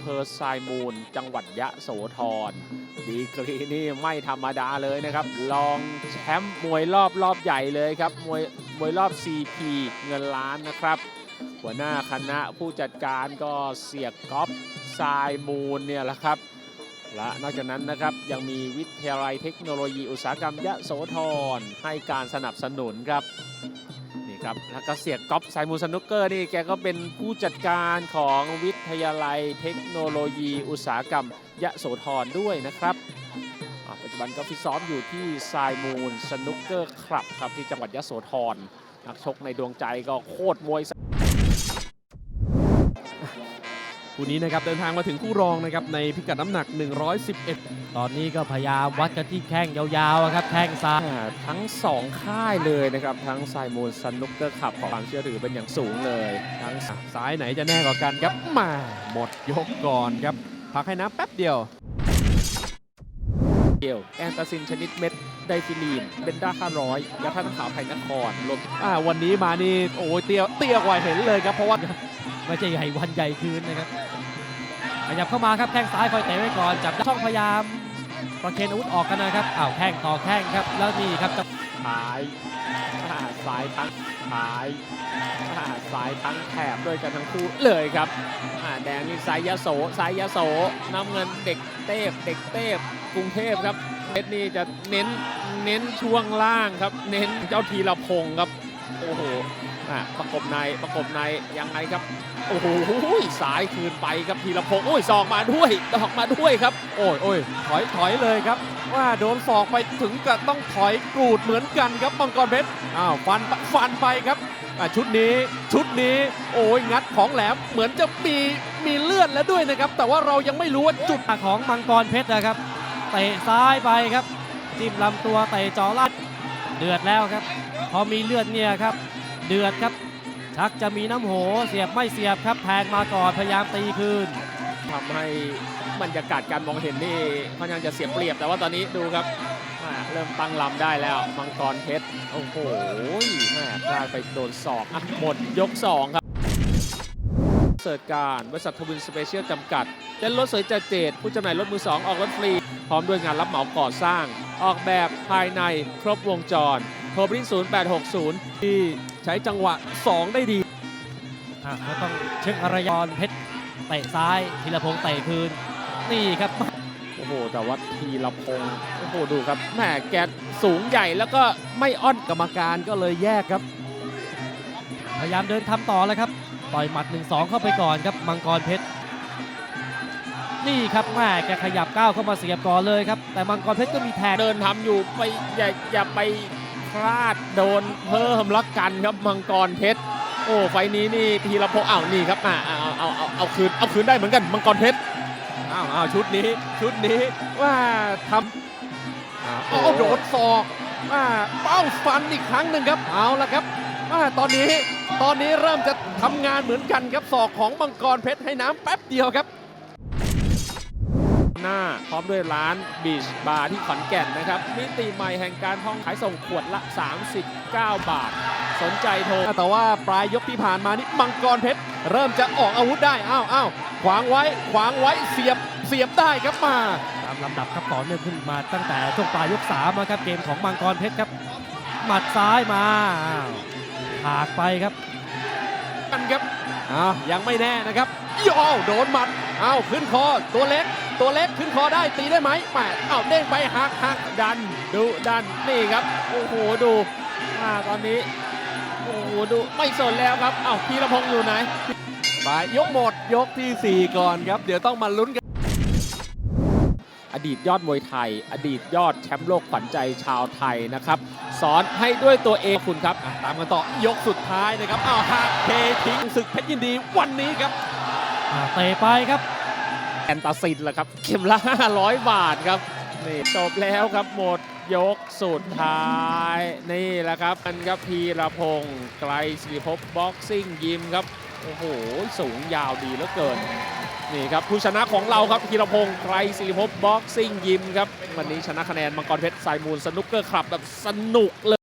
ำเภอทรายมูล จังหวัดยะโสธร ดีกรีนี่ไม่ธรรมดาเลยนะครับ รองแชมป์มวยรอบรอบใหญ่เลยครับ มวยมวยรอบ CP เงินล้านนะครับ หัวหน้าคณะผู้จัดการก็เสียก๊อฟทรายมูลเนี่ยแหละครับ และนอกจากนั้นนะครับยังมีวิทยาลัยเทคโนโลยีอุตสาหกรรมยะโสธรให้การสนับสนุนครับ ครับแล้วก็เสียก๊อฟสายมูสนุกเกอร์นี่แกก็เป็นผู้จัดการของวิทยาลัยเทคโนโลยี อุตสาหกรรม ยะโสธรด้วยนะครับปัจจุบันก็ฟิตซ้อมอยู่ที่ทรายมูลสนุกเกอร์คลับครับที่จังหวัดยะโสธรนักชกในดวงใจก็โคตรมวย คู่นี้นะครับเดินทางมาถึงคู่รองนะครับในพิกัดน้ำหนัก 111 ตอนนี้ก็พยายามวัดกันที่แข้งยาวๆอะครับแข้งซ้ายอ่าทั้งสองค่ายเลยนะครับ ทั้งไซมูลซันนุกเกอร์ขับความเชื่อถือเป็นอย่างสูงเลย ทั้งซ้ายไหนจะแน่กว่ากันครับมาหมดยกก่อนครับพักให้น้ำแป๊บเดียวเดียวแอนตาซินชนิดเม็ดไดฟิลีนเบนด้า500ยาท่าตุขาวไผ่นครรวมอ่าวันนี้มานี่โอ้ยเตี้ยเตี้ยกว่าเห็นเลยครับเพราะว่า ไม่ใช่ใหญ่วันใหญ่คืนนะครับขยับเข้ามาครับแข้งซ้ายคอยเตะไว้ก่อน จับช่องพยายามประเคนอาวุธออกกันนะครับอ้าวแข้งต่อแข้งครับแล้วนี่ครับจะท้ายสายทั้งท้ายสายทั้งแถบด้วยกันทั้งคู่เลยครับแดงนี่สายยะโสสายยะโสน้ำเงินเด็กเทพเด็กเทพกรุงเทพครับเพชรนี่จะเน้นเน้นช่วงล่างครับ เน้นเจ้าทีละพงครับ โอ้โหอะประกบในประกบในยังไงครับ โอ้โหสายคืนไปครับทีละพงศ์โอ้ยศอกมาด้วยดอกมาด้วยครับ โอ้ยโอ้ยถอยถอยเลยครับ ว่าโดนศอกไปถึงกับต้องถอยกรูดเหมือนกันครับมังกรเพชรอ้าวฟันฟันไปครับอ่าชุดนี้ชุดนี้โอ้ยงัดของแหลมเหมือนจะมีมีเลือดแล้วด้วยนะครับ แต่ว่าเรายังไม่รู้ว่าจุดของมังกรเพชรนะครับเตะซ้ายไปครับ จิ้มลำตัวเตะจ่อลัดเดือดแล้วครับ พอมีเลือดเนี่ยครับ เดือดครับ ชักจะมีน้ำโหเสียบไม่เสียบครับแทงมาก่อนพยายามตีคืนทำให้บรรยากาศการมองเห็นนี่ค่อนข้างจะเสียเปรียบแต่ว่าตอนนี้ดูครับอ่าเริ่มตั้งลำได้แล้วมังกรเพชรโอ้โหแม่พลาดไปโดนศอกอะหมดยก 2 ครับเสิร์ตการบริษัททวินสเปเชียลจำกัดเต้นรถสวยจัดเจดผู้จำหน่ายรถมือ 2 ออกรถฟรี พร้อมด้วยงานรับเหมาก่อสร้าง ออกแบบภายในครบวงจร โทรไปที่0860 ที่ใช้จังหวะ 2 ได้ดีอะก็ต้องเช็คอรยอนเพชรเตะซ้ายธีรพงษ์เตะคืน นี่ครับโอ้โห แต่ว่าทีละพงศ์โอ้โห ดูครับแหมแกสูงใหญ่แล้วก็ไม่อ้อนกรรมการก็เลยแยกครับ พยายามเดินทำต่อแล้วครับต่อยหมัด 1-2 เข้าไปก่อนครับมังกรเพชรนี่ครับแม่แกขยับก้าวเข้ามาเสียบก่อนเลยครับ แต่มังกรเพชรก็มีแทงเดินทำอยู่ไปอย่าอย่าไป พลาดโดนเพิ่มละกันครับมังกรเพชรโอ้ไฟล์นี้นี่ทีละพงศ์อ้าวนี่ครับอ่าเอาเอาเอาเอาคืนเอาคืนได้เหมือนกันมังกรเพชรอ้าวอ้าวชุดนี้ชุดนี้ว่าทำอ้าวโอ้โดดศอกว่าเป้าฟันอีกครั้งหนึ่งครับเอาละครับว่าตอนนี้ตอนนี้เริ่มจะทำงานเหมือนกันครับศอกของมังกรเพชรให้น้ำแป๊บเดียวครับหน้าพร้อ มด้วยร้านบีชบาร์ที่ขอนแก่นนะครับ มิติใหม่แห่งการท่องขายส่งขวดละ 39 บาท สนใจโทร แต่ว่าปลายยกที่ผ่านมานี่มังกรเพชร เริ่มจะออกอาวุธได้ อ้าวอ้าวขวางไว้ ขวางไว้ เสียบ เสียบได้ครับมา ตามลำดับครับต่อเนื่องขึ้นมาตั้งแต่ช่วงปลายยก3มาครับเกมของมังกรเพชรครับ หมัดซ้ายมาอ้าวถากไปครับกันครับอ้าวยังไม่แน่นะครับย่อโดนหมัดอ้าวขึ้นคอตัวเล็ก ตัวเล็กขึ้นคอได้ตีได้ไหมแหมอ้าวเด้งไปหักหักดันดูดันนี่ครับโอ้โหดูอ่าตอนนี้โอ้โหดูไม่สนแล้วครับอ้าวพีรพงศ์อยู่ไหนไปยกหมดยกทีสี่ 4 ก่อนครับ เดี๋ยวต้องมาลุ้นกัน อดีตยอดมวยไทย อดีตยอดแชมป์โลกขวัญใจชาวไทยนะครับ สอนให้ด้วยตัวเองคุณครับอะตามกันต่อยกสุดท้ายนะครับอ้าวหักเททิ้งศึกเพชรยินดีวันนี้ครับอ่าเตะไปครับแอนตาซินละครับ เข็มละ 500 บาทครับ นี่จบแล้วครับหมดยกสุดท้าย นี่แหละครับมันครับพีรพงศ์ไกลศิริภพบ็อกซิ่งยิมครับ โอ้โห สูงยาวดีเหลือเกิน นี่ครับ ผู้ชนะของเราครับพีรพงศ์ไกรศิริภพบ็อกซิ่งยิมครับ วันนี้ชนะคะแนนมังกรเพชรสายมูลสนุกเกอร์คลับแบบสนุกเลย